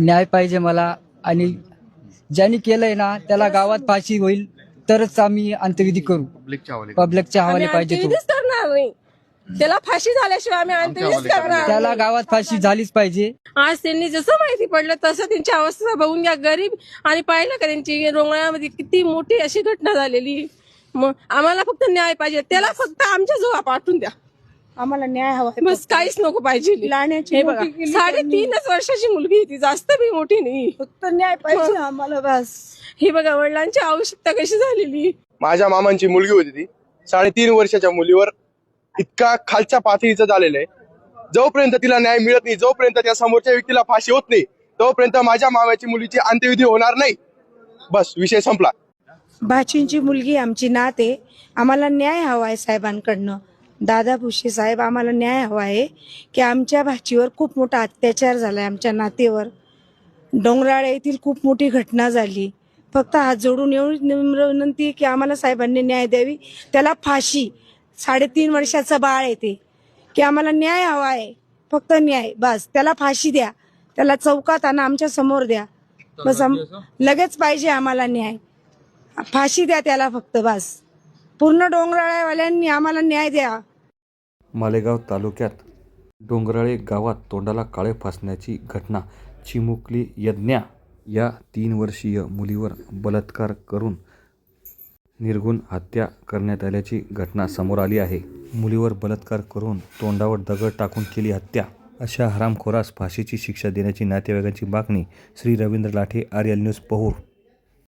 न्याय पाहिजे मला. आणि ज्यांनी केलंय ना त्याला गावात फाशी होईल तरच आम्ही अंत्यविधी करू. पब्लिकच्या हवाले पब्लिकच्या हवाले आम्ही पाहिजे तो. अंत्यविधीच करणार नाही. त्याला फाशी झाल्याशिवाय आम्ही अंत्यविधीच करा. करणार त्याला नाही. गावात फाशी झालीच पाहिजे. आज त्यांनी जसं माहिती पडलं तसं त्यांची अवस्था बघून घ्या. गरीब आणि पाहिलं का त्यांची रोंगळ्यामध्ये किती मोठी अशी घटना झालेली. मग आम्हाला फक्त न्याय पाहिजे. त्याला फक्त आमच्या जवळ पाठवून द्या. आम्हाला न्याय हवा आहे. बस काहीच नको पाहिजे. लहाण्याची हे बघा मोठी केली साडेतीनच वर्षाची मुलगी आहे ती जास्त बी मोठी नाही. फक्त न्याय पाहिजे आम्हाला बस. ही बघा वडिलांची आवश्यकता कशी झालेली? माझ्या मामांची मुलगी होती ती. साडेतीन वर्षाच्या मुलीवर इतका खालच्या पातळीचं झालेलं आहे. जोपर्यंत तिला न्याय मिळत नाही जोपर्यंत त्या समोरच्या व्यक्तीला फाशी होत नाही तोपर्यंत माझ्या मामाची मुलीची अंत्यविधी होणार नाही. बस विषय संपला. भाचींची मुलगी आमची नात आहे. आम्हाला न्याय हवा आहे साहेबांकडनं. दादा भुसे साहेब आम्हाला न्याय हवा आहे की आमच्या भाचीवर खूप मोठा अत्याचार झालाय आमच्या नातेवर. डोंगराळे येथील खूप मोठी घटना झाली. फक्त हात जोडून एवढी नम्र विनंती आहे की आम्हाला साहेबांनी न्याय द्यावी. त्याला फाशी साडेतीन वर्षाचं बाळ आहे ते. की आम्हाला न्याय हवा आहे. फक्त न्याय बस. त्याला फाशी द्या. त्याला चौकात आणा आमच्यासमोर द्या. बस आम- लगेच पाहिजे आम्हाला न्याय. फाशी द्या त्याला फक्त बस. पूर्ण डोंगराळ्यावाल्यांनी आम्हाला न्याय द्या. मालेगाव तालुक्यात डोंगराळे गावात तोंडाला काळे फासण्याची घटना चिमुकली यज्ञा या तीन वर्षीय मुलीवर बलात्कार करून निर्गुण हत्या करण्यात आल्याची घटना समोर आली आहे. मुलीवर बलात्कार करून तोंडावर दगड टाकून केली हत्या. अशा हरामखोरास फाशीची शिक्षा देण्याची नातेवाईकांची मागणी श्री रवींद्र लाठे आर्यल न्यूज पहूर.